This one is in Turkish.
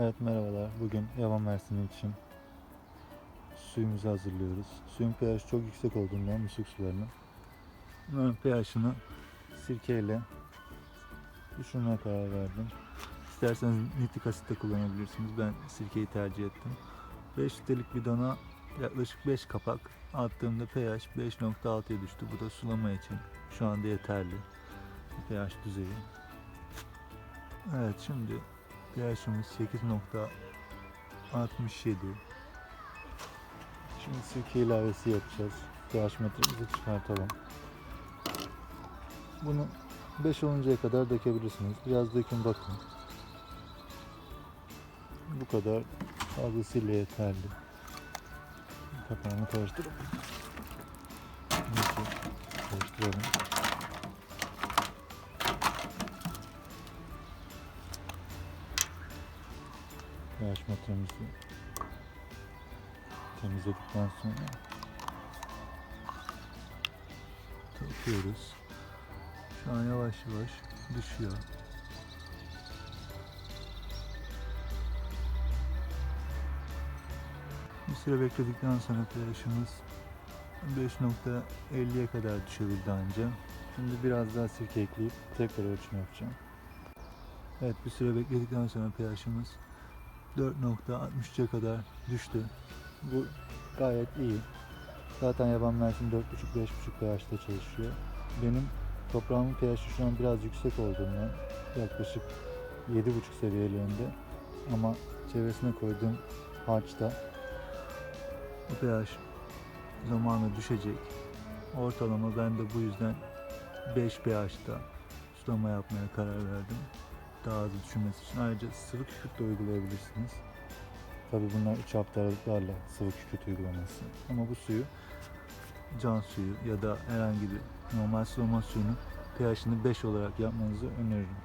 Evet merhabalar. Bugün yaban mersini için suyumuzu hazırlıyoruz. Suyun pH çok yüksek olduğundan musluk sularının bunların pH'ını sirkeyle düşürmeye karar verdim. İsterseniz nitrik asit de kullanabilirsiniz. Ben sirkeyi tercih ettim. 5 litrelik bidona yaklaşık 5 kapak attığımda pH 5.6'ya düştü. Bu da sulama için şu anda yeterli. pH düzeyi. Evet şimdi pH'imiz 8.67 Şimdi sirke ilavesi yapacağız. pH metremizi çıkartalım. Bunu 5 oluncaya kadar dökebilirsiniz. Biraz dökün bakın. Bu kadar fazlasıyla yeterli. Kapağını karıştıralım. PH metremizi temizledikten sonra takıyoruz. Şu an yavaş yavaş düşüyor. Bir süre bekledikten sonra pH'imiz 5.50'ye kadar düşebildi anca. Şimdi biraz daha sirke ekleyip tekrar ölçüm yapacağım. Evet bir süre bekledikten sonra pH'imiz 4.63'e kadar düştü. Bu gayet iyi. Zaten yaban mersin 4.5-5.5 pH'te çalışıyor. Benim toprağımın pH'i şu an biraz yüksek olduğundan yaklaşık 7.5 seviyelerinde ama çevresine koyduğum harçta bu pH zamanla düşecek. Ortalama ben de bu yüzden 5 pH'ta sulama yapmaya karar verdim daha hızlı düşürmesi için. Ayrıca sıvı kükürt de uygulayabilirsiniz. Tabi bunlar 3 hafta aralıklarla sıvı kükürt uygulaması. Ama bu suyu can suyu ya da herhangi bir normal sulama suyunun pH'ini 5 olarak yapmanızı öneririm.